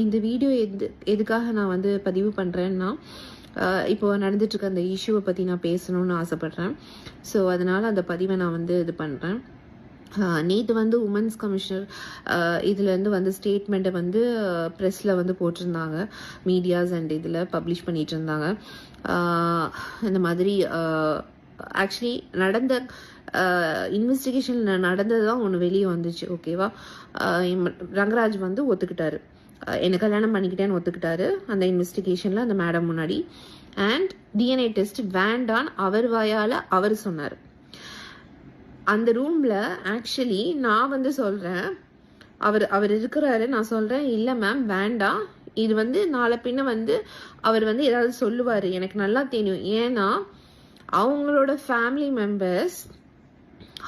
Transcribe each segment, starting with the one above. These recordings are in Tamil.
இந்த வீடியோ எது எதுக்காக நான் வந்து பதிவு பண்ணுறேன்னா இப்போ நடந்துட்டுருக்க அந்த இஷ்யூவை பற்றி நான் பேசணும்னு ஆசைப்பட்றேன். ஸோ அதனால் அந்த பதிவை நான் வந்து இது பண்ணுறேன் நேற்று வந்து உமன்ஸ் கமிஷனர் இதுலேருந்து வந்து ஸ்டேட்மெண்ட்டை வந்து ப்ரெஸ்ஸில் வந்து போட்டிருந்தாங்க. மீடியாஸ் அண்ட் இதில் பப்ளிஷ் பண்ணிட்டு இருந்தாங்க இந்த மாதிரி ஆக்சுவலி நடந்த இன்வெஸ்டிகேஷன் நடந்தது தான் ஒன்று வெளியே வந்துச்சு ஓகேவா ரங்கராஜ் வந்து ஒத்துக்கிட்டாரு. என்னை கல்யாணம் பண்ணிக்கிட்டேன்னு ஒத்துக்கிட்டாரு. அந்த இன்வெஸ்டிகேஷனில் அந்த மேடம் முன்னாடி. அண்ட் டிஎன்ஏ டெஸ்ட் வேண்டான் அவர் வாயால் அவர் சொன்னார். அந்த ரூமில் ஆக்சுவலி நான் வந்து சொல்கிறேன் அவர் அவர் இருக்கிறாரு. நான் சொல்கிறேன் இல்லை மேம் வேண்டாம். இது வந்து நாளை பின்ன வந்து அவர் வந்து ஏதாவது சொல்லுவார். எனக்கு நல்லா தெரியும். ஏன்னா அவங்களோட ஃபேமிலி மெம்பர்ஸ்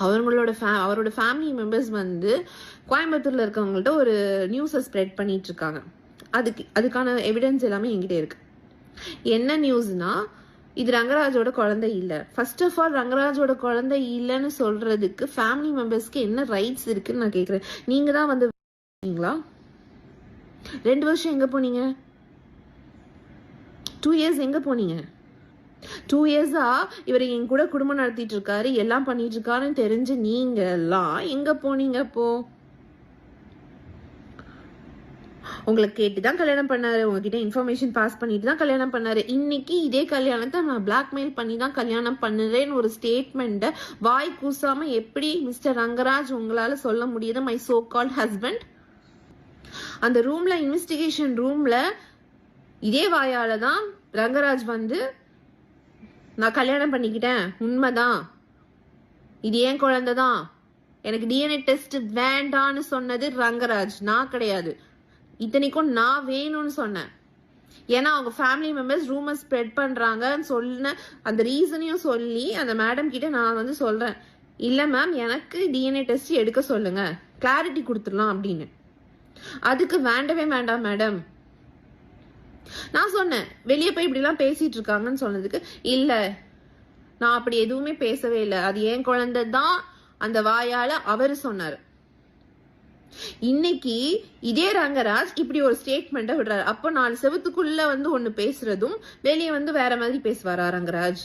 அவங்களோட ஃபே அவரோட ஃபேமிலி மெம்பர்ஸ் வந்து கோயம்புத்தூர்ல இருக்கவங்கள்ட்ட ஒரு நியூஸை ஸ்ப்ரெட் பண்ணிட்டு இருக்காங்க அதுக்கு அதுக்கான எவிடன்ஸ் எல்லாமே என்கிட்ட இருக்கு. என்ன நியூஸ்னா இது ரங்கராஜோட குழந்தை இல்லை. ஃபர்ஸ்ட் ஆஃப் ஆல் ரங்கராஜோட குழந்தை இல்லைன்னு சொல்றதுக்கு ஃபேமிலி மெம்பர்ஸ்க்கு என்ன ரைட்ஸ் இருக்குன்னு நான் கேட்குறேன் நீங்க தான் வந்து ரெண்டு வருஷம் எங்க போனீங்க? டூ இயர்ஸ் எங்க போனீங்க? டூ இயர்ஸா இவர் என் கூட குடும்பம் நடத்திட்டு இருக்காரு எல்லாம் பண்ணிட்டு இருக்காருன்னு தெரிஞ்சு நீங்க எல்லாம் எங்க போனீங்க அப்போ? உங்களை கேட்டு தான் கல்யாணம் பண்ணாரு உங்ககிட்ட இன்ஃபர்மேஷன் பாஸ் பண்ணிட்டு தான் கல்யாணம் பண்ணாரு. இன்னைக்கு இதே கல்யாணத்தை நான் பிளாக்மெயில் பண்ணி தான் கல்யாணம் பண்ணுறேன்னு ஒரு ஸ்டேட்மெண்ட்டை வாய் கூசாம எப்படி மிஸ்டர் ரங்கராஜ் உங்களால சொல்ல முடியுது மை சோ கால்ட் ஹஸ்பண்ட் அந்த ரூம்ல இன்வெஸ்டிகேஷன் ரூம்ல இதே வாயால தான் ரங்கராஜ் வந்து நான் கல்யாணம் பண்ணிக்கிட்டேன் உண்மைதான். இது ஏன் குழந்தை தான் எனக்கு டிஎன்ஏ டெஸ்ட் வேண்டான்னு சொன்னது ரங்கராஜ் நான் கிடையாது. இத்தனைக்கும் நான் வேணும்னு சொன்னேன். ஏன்னா அவங்க ஃபேமிலி மெம்பர்ஸ் ரூமர் ஸ்ப்ரெட் பண்றாங்கன்னு சொன்ன அந்த ரீசனையும் சொல்லி அந்த மேடம் கிட்ட நான் வந்து சொல்றேன். இல்ல மேம் எனக்கு டிஎன்ஏ டெஸ்ட் எடுக்க சொல்லுங்க. கிளாரிட்டி கொடுத்துடலாம் அப்படின்னு. அதுக்கு வேண்டவே வேண்டாம் மேடம் நான் சொன்னேன் வெளியே போய் இப்படிலாம் பேசிட்டு இருக்காங்கன்னு சொன்னதுக்கு இல்ல நான் அப்படி எதுவுமே பேசவே இல்லை. அது என் குழந்தை தான் அந்த வாயால அவரு சொன்னாரு. இன்னைக்கு இதே ரங்கராஜ் இப்படி ஒரு ஸ்டேட்மெண்ட்டை விடுறாரு. அப்போ நாலு செவத்துக்குள்ள வந்து ஒன்னு பேசுறதும் வெளியே வந்து வேற மாதிரி பேசுவாரா ரங்கராஜ்?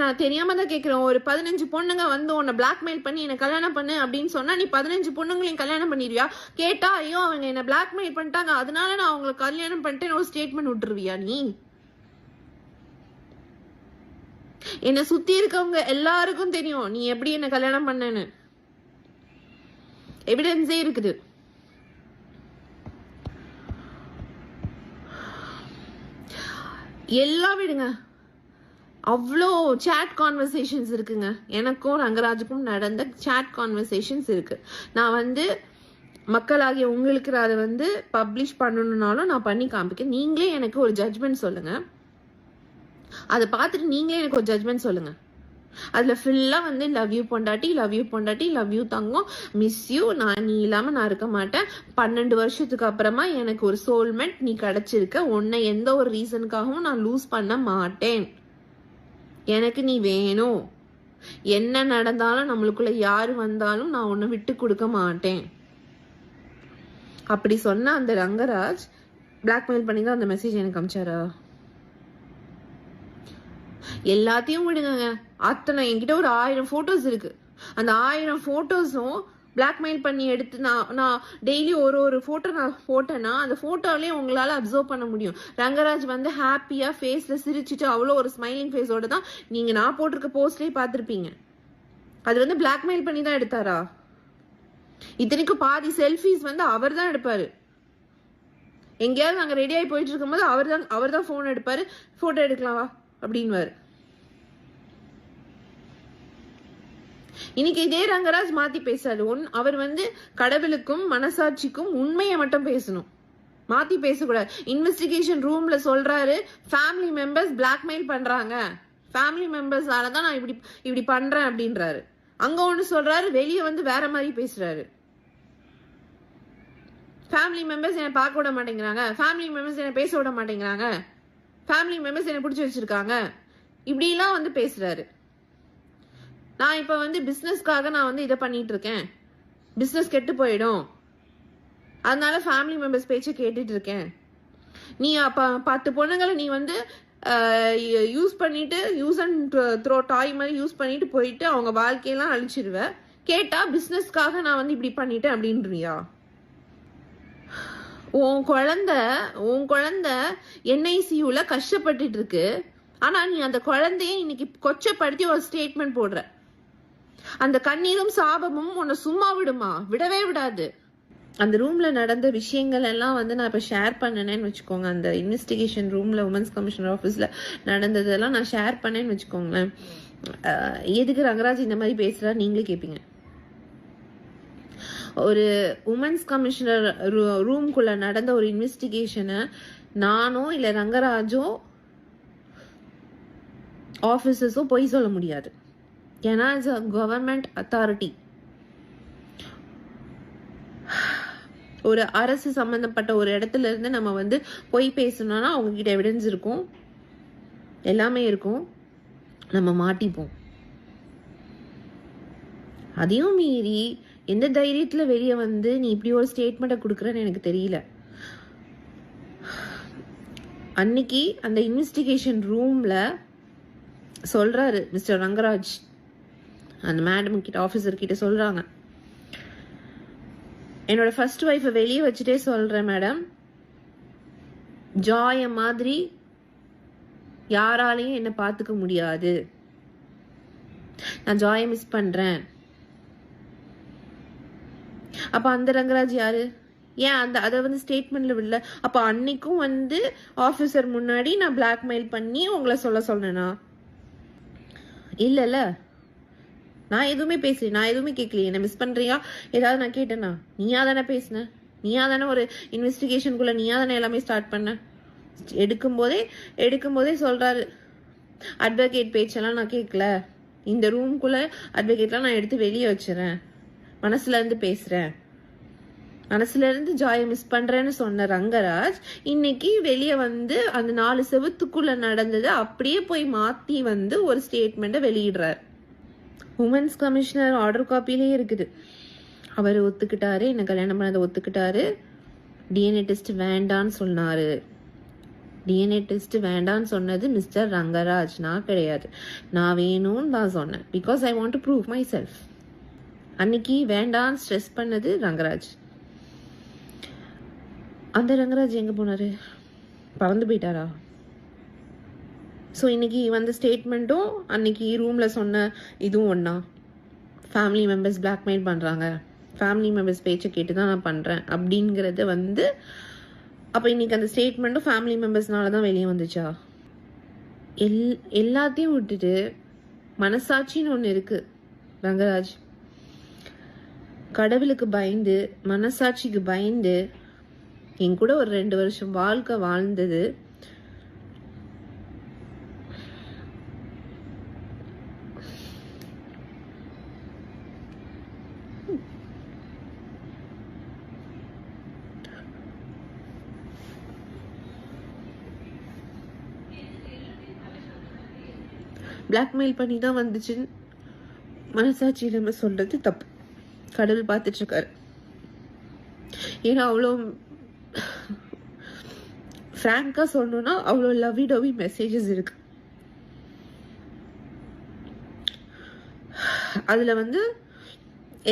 நான் தெரியாம தான் கேக்குறேன். ஒரு பதினஞ்சு பொண்ணுங்க வந்து உன்னை பிளாக்மெயில் பண்ணி என்ன கல்யாணம் பண்ணு அப்படின்னு சொன்னா நீ பதினஞ்சு பொண்ணுங்களையும் கல்யாணம் பண்ணிடுவியா? கேட்டா ஐயோ அவங்க என்ன பிளாக்மெயில் பண்ணிட்டாங்க. அதனால நான் அவங்களை கல்யாணம் பண்ணிட்டேன்னு ஒரு ஸ்டேட்மெண்ட் விட்டுருவியா நீ? என்னை சுத்தி இருக்கவங்க எல்லாருக்கும் தெரியும். நீ எப்படி என்ன கல்யாணம் பண்ணனு எவிடன்ஸே இருக்குது. எல்லாம் விடுங்க. அவ்வளோ சேட் கான்வர்சேஷன்ஸ் இருக்குங்க. எனக்கும் ரங்கராஜுக்கும் நடந்த சேட் கான்வர்சேஷன்ஸ் இருக்கு. நான் வந்து மக்களாகிய உங்களுக்கு அதை வந்து பப்ளிஷ் பண்ணணுன்னாலும் நான் பண்ணி காமிக்க நீங்களே எனக்கு ஒரு ஜட்ஜ்மெண்ட் சொல்லுங்க. அதை பார்த்துட்டு நீங்களே எனக்கு ஒரு ஜட்ஜ்மெண்ட் சொல்லுங்கள் அதில் ஃபுல்லாக வந்து லவ் யூ பொண்டாட்டி லவ் யூ பொண்டாட்டி லவ் யூ தங்கம் மிஸ் யூ நான் நீ இல்லாமல் நான் இருக்க மாட்டேன். பன்னெண்டு வருஷத்துக்கு அப்புறமா எனக்கு ஒரு சோல்மெண்ட் நீ கிடைச்சிருக்க. உன்னை எந்த ஒரு ரீசனுக்காகவும் நான் லூஸ் பண்ண மாட்டேன். எனக்கு நீ வேணும். என்ன நடந்தாலும் நம்மளுக்குள்ள யாரு வந்தாலும் நான் உன்னை விட்டு கொடுக்க மாட்டேன். அப்படி சொன்ன அந்த ரங்கராஜ் பிளாக்மெயில் பண்ணி தான் அந்த மெசேஜ் எனக்கு அமிச்சாரா? எல்லாத்தையும் விடுங்க அத்தனை என்கிட்ட ஒரு ஆயிரம் போட்டோஸ் இருக்கு. அந்த ஆயிரம் போட்டோஸும் பிளாக்மெயில் பண்ணி எடுத்து நான் நான் டெய்லி ஒரு ஒரு ஃபோட்டோ நான் போட்டேன்னா அந்த ஃபோட்டோவிலையும் உங்களால் அப்சர்வ் பண்ண முடியும். ரங்கராஜ் வந்து ஹாப்பியாக ஃபேஸில் சிரிச்சுட்டு அவ்வளோ ஒரு ஸ்மைலிங் ஃபேஸோட தான் நீங்கள் நான் போட்டிருக்க போஸ்ட்லேயே பார்த்துருப்பீங்க. அது வந்து பிளாக்மெயில் பண்ணி தான் எடுத்தாரா? இத்தனைக்கும் பாதி செல்ஃபிஸ் வந்து அவர் தான் எடுப்பார். எங்கேயாவது நாங்கள் ரெடி ஆகி போயிட்டு இருக்கும்போது அவர் தான் அவர் தான் ஃபோன் எடுப்பார். ஃபோட்டோ எடுக்கலாம் வா அப்படின்வாரு இன்னைக்கு இதே ரங்கராஜ் மாத்தி பேசாரு ஒன் அவர் வந்து கடவுளுக்கும் மனசாட்சிக்கும் உண்மையை மட்டும் பேசணும். மாத்தி பேசக்கூடாது. இன்வெஸ்டிகேஷன் ரூம்ல சொல்றாரு ஃபேமிலி மெம்பர்ஸ் பிளாக்மெயில் பண்றாங்க. ஃபேமிலி மெம்பர்ஸால தான் நான் இப்படி இப்படி பண்றேன் அப்படின்றாரு. அங்க ஒன்று சொல்றாரு வெளியே வந்து வேற மாதிரி பேசுறாரு. ஃபேமிலி மெம்பர்ஸ் என்னை பார்க்க விட மாட்டேங்கிறாங்க. ஃபேமிலி மெம்பர்ஸ் என்னை பேச விட மாட்டேங்கிறாங்க. ஃபேமிலி மெம்பர்ஸ் என்னை பிடிச்சி வச்சிருக்காங்க. இப்படிலாம் வந்து பேசுறாரு. நான் இப்போ வந்து பிஸ்னஸ்க்காக நான் வந்து இதை பண்ணிட்டு இருக்கேன் பிஸ்னஸ் கெட்டு போயிடும். அதனால ஃபேமிலி மெம்பர்ஸ் பேச்சை கேட்டுட்டு இருக்கேன் நீ அப்போ பத்து பொண்ணுங்களை நீ வந்து யூஸ் பண்ணிட்டு யூஸ் அண்ட் த்ரோ டாய் மாதிரி யூஸ் பண்ணிட்டு போயிட்டு அவங்க வாழ்க்கையெல்லாம் அழிச்சிருவ. கேட்டா பிஸ்னஸ்க்காக நான் வந்து இப்படி பண்ணிட்டேன் அப்படின்றியா? உன் குழந்த உன் குழந்த என்ஐசியூல கஷ்டப்பட்டுட்டு இருக்கு ஆனா நீ அந்த குழந்தைய இன்னைக்கு கொச்சப்படுத்தி ஒரு ஸ்டேட்மெண்ட் போடுற. அந்த கண்ணீரும் சாபமும் உன்னை சும்மா விடுமா? விடவே விடாது. அந்த ரூம்ல நடந்த விஷயங்கள் எல்லாம் வந்து நான் இப்போ ஷேர் பண்ணனேன்னு வச்சுக்கோங்க. அந்த இன்வெஸ்டிகேஷன் ரூம்ல உமன்ஸ் கமிஷனர் ஆஃபீஸ்ல நடந்ததெல்லாம் நான் ஷேர் பண்ணேன்னு வச்சுக்கோங்களேன். எதுக்கு ரங்கராஜ் இந்த மாதிரி பேசுறா நீங்களே கேட்பீங்க ஒரு உமன்ஸ் கமிஷனர் ரூம்குள்ள நடந்த ஒரு இன்வெஸ்டிகேஷனை நானோ இல்லை ரங்கராஜோ ஆஃபீஸஸோ பொய் சொல்ல முடியாது. ஏன்னா இட்ஸ் அ கவர்மெண்ட் அத்தாரிட்டி ஒரு அரசு சம்மந்தப்பட்ட ஒரு இடத்துல இருந்து நம்ம வந்து போய் பேசணும்னா அவங்க கிட்ட எவிடன்ஸ் இருக்கும். எல்லாமே இருக்கும். நம்ம மாட்டிப்போம். அதையும் மீறி எந்த தைரியத்தில் வெளியே வந்து நீ இப்படி ஒரு ஸ்டேட்மெண்ட்டை கொடுக்குறன்னு எனக்கு தெரியல. அன்னைக்கு அந்த இன்வெஸ்டிகேஷன் ரூமில் சொல்கிறாரு மிஸ்டர் ரங்கராஜ். அந்த மேடம் கிட்ட ஆஃபீஸர் கிட்ட சொல்கிறாங்க என்னோட ஃபர்ஸ்ட் ஒய்ஃபை வெளியே வச்சுட்டே சொல்கிறேன் மேடம் ஜாய மாதிரி யாராலையும் என்னை பார்த்துக்க முடியாது. நான் ஜாயை மிஸ் பண்ணுறேன் அப்போ அந்த ரங்கராஜ் யாரு? ஏன் அந்த அதை வந்து ஸ்டேட்மெண்ட்ல விடல? அப்ப அன்னைக்கும் வந்து ஆபீசர் முன்னாடி நான் பிளாக்மெயில் பண்ணி உங்களை சொல்ல சொன்னேனா? இல்லைல்ல நான் எதுவுமே பேசல நான் எதுவுமே கேட்கலையே. என்ன மிஸ் பண்றியா? ஏதாவது நான் கேட்டேனா? நீயா தானே பேசின? நீயா தானே ஒரு இன்வெஸ்டிகேஷனுக்குள்ள நீயா தானே எல்லாமே ஸ்டார்ட் பண்ண? எடுக்கும் போதே எடுக்கும் போதே சொல்றாரு. அட்வொகேட் பேச்செல்லாம் நான் கேட்கல. இந்த ரூம்குள்ள அட்வொகேட்லாம் நான் எடுத்து வெளியே வச்சுறேன். மனசுல இருந்து பேசுறேன். மனசுல இருந்து ஜாயை மிஸ் பண்றேன்னு சொன்ன ரங்கராஜ் இன்னைக்கு வெளியே வந்து அந்த நாலு செவத்துக்குள்ள நடந்ததை அப்படியே போய் மாத்தி வந்து ஒரு ஸ்டேட்மெண்ட்டை வெளியிடுறார். உமன்ஸ் கமிஷனர் ஆர்டர் காப்பிலே இருக்குது. அவர் ஒத்துக்கிட்டாரு என்னை கல்யாணம் பண்ணதை ஒத்துக்கிட்டாரு. டிஎன்ஏ டெஸ்ட் வேண்டான்னு சொன்னாரு. டிஎன்ஏ டெஸ்ட் வேண்டான்னு சொன்னது மிஸ்டர் ரங்கராஜ் நான் கிடையாது. நான் வேணும்னு தான் சொன்னேன். Because I want to prove myself அன்னைக்கு வேண்டான்னு ஸ்ட்ரெஸ் பண்ணது ரங்கராஜ். அந்த ரங்கராஜ் எங்கே போனார்? பறந்து போயிட்டாரா? ஸோ இன்னைக்கு வந்த ஸ்டேட்மெண்ட்டும் அன்னைக்கு ரூமில் சொன்ன இதுவும் ஒன்றா ஃபேமிலி மெம்பர்ஸ் பிளாக்மெயில் பண்ணுறாங்க ஃபேமிலி மெம்பர்ஸ் பேச்சை கேட்டு தான் நான் பண்ணுறேன் அப்படிங்கிறத வந்து அப்போ இன்னைக்கு அந்த ஸ்டேட்மெண்ட்டும் ஃபேமிலி மெம்பர்ஸ்னால தான் வெளியே வந்துச்சா? எல் எல்லாத்தையும் விட்டுட்டு மனசாட்சின்னு ஒன்று இருக்குது ரங்கராஜ். கடவுளுக்கு பயந்து மனசாட்சிக்கு பயந்து என் கூட ஒரு ரெண்டு வருஷம் வாழ்க்கை வாழ்ந்தது பிளாக்மெயில் பண்ணி தான் வந்துச்சுன்னு மனசாட்சி நம்ம சொல்றது தப்பு. கடவுள் பார்த்துட்டு இருக்காரு ஏன்னா அவ்வளோ ஃப்ராங்காக சொல்லணும்னா அவ்வளோ லவ்வி டவி மெசேஜஸ் இருக்கு. அதுல வந்து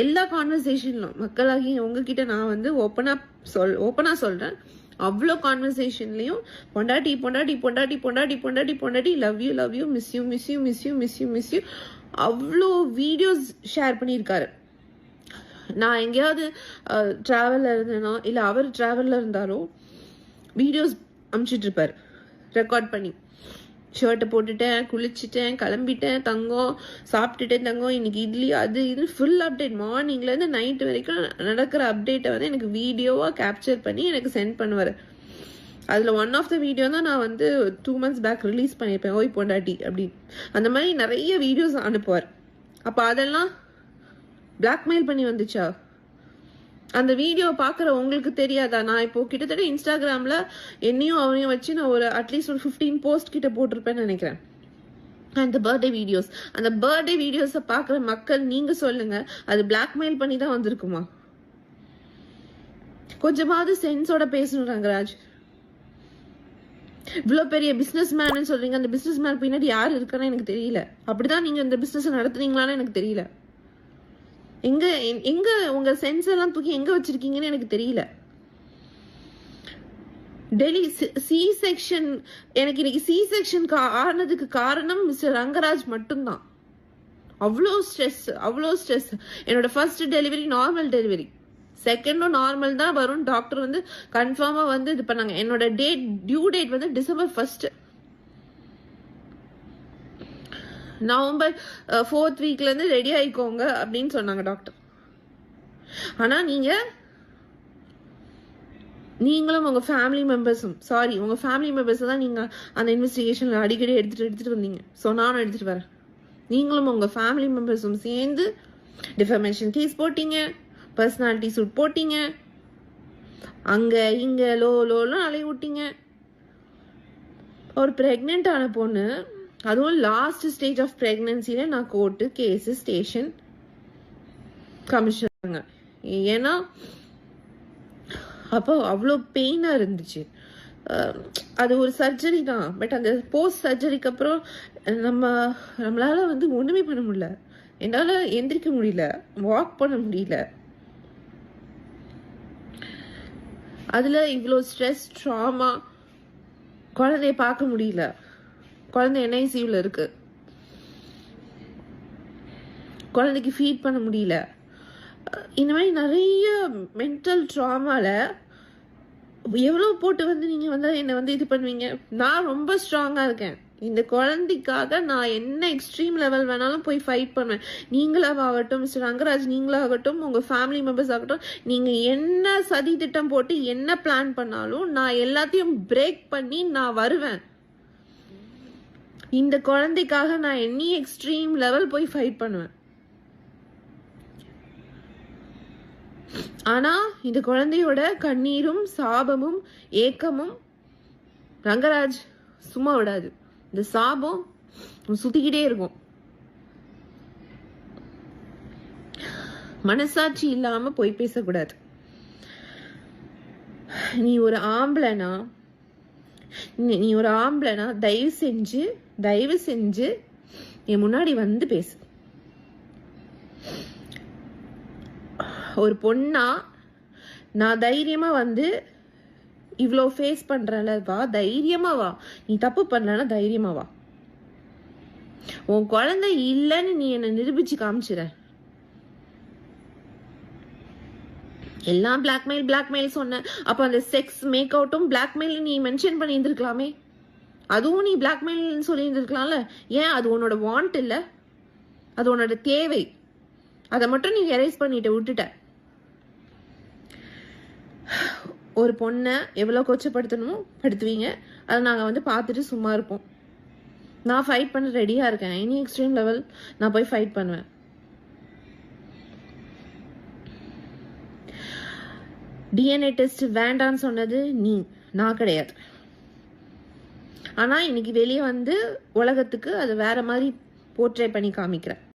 எல்லா கான்வர்சேஷன்லும் மக்களாகி உங்ககிட்ட நான் வந்து ஓப்பனா சொல் ஓப்பனா சொல்றேன். அவ்வளோ கான்வர்சேஷன்லையும் பொண்டாட்டி பொண்டாட்டி பொண்டாட்டி பொண்டாட்டி பொண்டாட்டி பொண்டாட்டி love you love you miss you miss you miss you miss you miss you அவ்வளோ வீடியோஸ் ஷேர் பண்ணியிருக்காரு. நான் எங்கேயாவது ட்ராவலில் இருந்தேனோ இல்லை அவர் ட்ராவலில் இருந்தாரோ வீடியோஸ் அமுச்சிட்ருப்பார் ரெக்கார்ட் பண்ணி. ஷர்ட்டை போட்டுட்டேன் குளிச்சுட்டேன் கிளம்பிட்டேன் தங்கம் சாப்பிட்டுட்டேன் தங்கம். இன்னைக்கு இட்லி அது இது ஃபுல் அப்டேட் மார்னிங்லேருந்து நைட் வரைக்கும் நடக்கிற அப்டேட்டை வந்து எனக்கு வீடியோவாக கேப்சர் பண்ணி எனக்கு சென்ட் பண்ணுவார். அதில் ஒன் ஆஃப் த வீடியோ தான் நான் வந்து டூ மந்த்ஸ் பேக் ரிலீஸ் பண்ணியிருப்பேன். ஓய் பொண்டாட்டி அப்படின்னு. அந்த மாதிரி நிறைய வீடியோஸ் அனுப்புவார். அப்போ அதெல்லாம் பிளாக்மெயில் பண்ணி வந்துச்சா? அந்த வீடியோ பார்க்குற உங்களுக்கு தெரியாதா? நான் இப்போ கிட்டத்தட்ட இன்ஸ்டாகிராமில் என்னையும் அவனையும் வச்சு நான் ஒரு அட்லீஸ்ட் ஒரு ஃபிஃப்டீன் போஸ்ட் கிட்ட போட்டிருப்பேன்னு நினைக்கிறேன். அந்த பர்த்டே வீடியோஸ் அந்த பர்த்டே வீடியோஸை பார்க்குற மக்கள் நீங்கள் சொல்லுங்கள் அது பிளாக்மெயில் பண்ணி தான் வந்திருக்குமா? கொஞ்சமாவது சென்ஸோட பேசணும் ரங்கராஜ். இவ்வளோ பெரிய பிஸ்னஸ் மேன் சொல்றீங்க. அந்த பிஸ்னஸ் மேன் பின்னாடி யார் இருக்கான்னு எனக்கு தெரியல. அப்படிதான் நீங்கள் இந்த பிஸ்னஸ் நடத்துனீங்களான்னு எனக்கு தெரியல. எங்க எ- எங்க உங்க சென்ஸ் எல்லாம் தூக்கி எங்க வச்சிருக்கீங்கன்னு எனக்கு தெரியல. டெல்லி சி செக்ஷன் எனக்கு இன்னைக்கு சி செக்ஷன் ஆனதுக்கு காரணம் மிஸ்டர் ரங்கராஜ் மட்டும்தான். அவ்வளோ ஸ்ட்ரெஸ் அவ்வளோ ஸ்ட்ரெஸ் என்னோட ஃபர்ஸ்ட் டெலிவரி நார்மல் டெலிவரி செகண்டும் நார்மல் தான் வரும். டாக்டர் வந்து கன்ஃபார்மாக வந்து இது பண்ணாங்க. என்னோட டேட் டியூ டேட் வந்து டிசம்பர் ஃபஸ்ட்டு நவம்பர் ஃபோர்த் வீக்லேருந்து ரெடி ஆகிக்கோங்க அப்படின்னு சொன்னாங்க டாக்டர் ஆனால் நீங்கள் நீங்களும் உங்கள் ஃபேமிலி மெம்பர்ஸும் சாரி உங்கள் ஃபேமிலி மெம்பர்ஸை தான் நீங்கள் அந்த இன்வெஸ்டிகேஷனில் அடிக்கடி எடுத்துகிட்டு எடுத்துகிட்டு வந்தீங்க. ஸோ நானும் எடுத்துகிட்டு வரேன். நீங்களும் உங்கள் ஃபேமிலி மெம்பர்ஸும் சேர்ந்து டிஃபர்மேஷன் கேஸ் போட்டீங்க பர்சனாலிட்டி சூட் போட்டீங்க அங்கே இங்கே லோ லோலாம் அலைய விட்டீங்க. ஒரு ப்ரெக்னென்ட் ஆன பொண்ணு அதுவும் லாஸ்ட் ஸ்டேஜ் ஆஃப் ப்ரெக்னன்சியில் நான் கோர்ட்டு கேஸு ஸ்டேஷன் கமிஷனாங்க ஏன்னா அப்போ அவ்வளோ பெயினாக இருந்துச்சு. அது ஒரு சர்ஜரி தான். பட் அந்த போஸ்ட் சர்ஜரிக்கு அப்புறம் நம்ம நம்மளால வந்து ஒன்றுமே பண்ண முடியல. என்னால் எந்திரிக்க முடியல. வாக் பண்ண முடியல. அதில் இவ்வளோ ஸ்ட்ரெஸ் ட்ராமா குழந்தைய பார்க்க முடியல. குழந்தை என்ஐசியூவில் இருக்கு? குழந்தைக்கு ஃபீட் பண்ண முடியல. இந்த மாதிரி நிறைய மென்டல் ட்ராமாவில் எவ்வளோ போட்டு வந்து நீங்கள் வந்து என்னை வந்து இது பண்ணுவீங்க? நான் ரொம்ப ஸ்ட்ராங்காக இருக்கேன். இந்த குழந்தைக்காக நான் என்ன எக்ஸ்ட்ரீம் லெவல் வேணாலும் போய் ஃபைட் பண்ணுவேன். நீங்களாகட்டும் மிஸ்டர் ரங்கராஜ் நீங்களாகட்டும் உங்கள் ஃபேமிலி மெம்பர்ஸ் ஆகட்டும் நீங்கள் என்ன சதி திட்டம் போட்டு என்ன பிளான் பண்ணாலும் நான் எல்லாத்தையும் பிரேக் பண்ணி நான் வருவேன். இந்த குழந்தைக்காக நான் எனி எக்ஸ்ட்ரீம் லெவல் போய் ஃபைட் பண்ணுவேன். ஆனா இந்த குழந்தையோட கண்ணீரும் சாபமும் ஏக்கமும் ரங்கராஜ் சும்மா விடாது. இந்த சாபம் சுத்திக்கிட்டே இருக்கும். மனசாட்சி இல்லாம போய் பேசக்கூடாது. நீ ஒரு ஆம்பளைனா நீ நீ ஒரு ஆம்பளைனா தயவு செஞ்சு தயவு செஞ்சு என் முன்னாடி வந்து பேசு. ஒரு பொண்ணா நான் தைரியமா வந்து இவ்வளோ ஃபேஸ் பண்றேன்ல வா தைரியமாக வா. நீ தப்பு பண்ணலன்னா தைரியமாக வா. உன் குழந்தை இல்லைன்னு நீ என்னை நிரூபிச்சு காமிச்சிட எல்லாம் பிளாக்மெயில் பிளாக்மெயில் சொன்ன. அப்போ அந்த செக்ஸ் மேக் அவுட்டும் பிளாக்மெயில் நீ மென்ஷன் பண்ணியிருந்துருக்கலாமே. அதுவும் நீ பிளாக்மெயில்னு சொல்லியிருந்துருக்கலாம்ல. ஏன்? அது உன்னோட வாண்ட் இல்லை. அது உன்னோட தேவை. அதை மட்டும் நீ எரேஸ் பண்ணிட்டு விட்டுட்ட. ஒரு பொண்ணை எவ்வளோ கொச்சப்படுத்தணுமோ படுத்துவீங்க. அதை நாங்கள் வந்து பார்த்துட்டு சும்மா இருப்போம். நான் ஃபைட் பண்ண ரெடியாக இருக்கேன். எனி எக்ஸ்ட்ரீம் லெவல் நான் போய் ஃபைட் பண்ணுவேன். டிஎன்ஏ டெஸ்ட் வேண்டான்னு சொன்னது நீ. நான் கிடையாது. ஆனால் இன்னைக்கு வெளியே வந்து உலகத்துக்கு அது வேற மாதிரி போர்ட்ரே பண்ணி காமிக்கிறேன்.